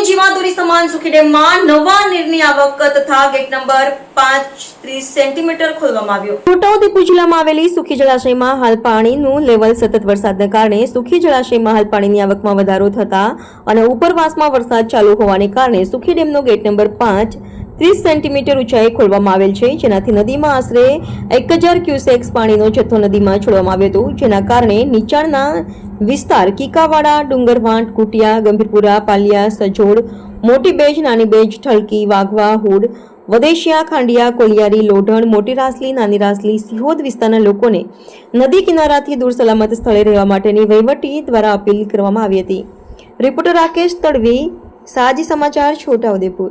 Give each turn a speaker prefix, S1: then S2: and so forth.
S1: તળાવની જીવાદોરી સમાન સુખી ડેમમાં નવા નીરની આવક તથા ગેટ નંબર પાંચ ત્રીસ સેન્ટીમીટર ખોલવામાં આવ્યો. છોટાઉદેપુર જિલ્લામાં આવેલી સુખી જળાશયમાં હાલ પાણીનું લેવલ સતત વરસાદને કારણે સુખી જળાશયમાં હાલ પાણીની આવકમાં વધારો થતા અને ઉપરવાસમાં વરસાદ ચાલુ હોવાને કારણે સુખી ડેમનો ગેટ નંબર પાંચ ત્રીસ સેન્ટીમીટર ઊંચાઈ ખોલવામાં આવેલ છે, જેનાથી નદીમાં આશરે એક હજાર ક્યુસેક્સ પાણીનો જથ્થો નદીમાં છોડવામાં આવ્યો હતો, જેના કારણે નીચાણના વિસ્તાર કીકાવાડા, ડુંગરવાંટ, કુટિયા, ગંભીરપુરા, પાલિયા, સજોડ, મોટી બેજ, નાની બેજ, ઠલકી, વાઘવા, હુડ, વદેશિયા, ખાંડિયા, કોલિયારી, લોઢણ, મોટી રાસલી, નાની રાસલી, સિહોદ વિસ્તારના લોકોને નદી કિનારાથી દૂર સલામત સ્થળે રહેવા માટેની વહીવટી દ્વારા અપીલ કરવામાં આવી હતી. રિપોર્ટર રાકેશ તડવી, સાજી સમાચાર છોટાઉદેપુર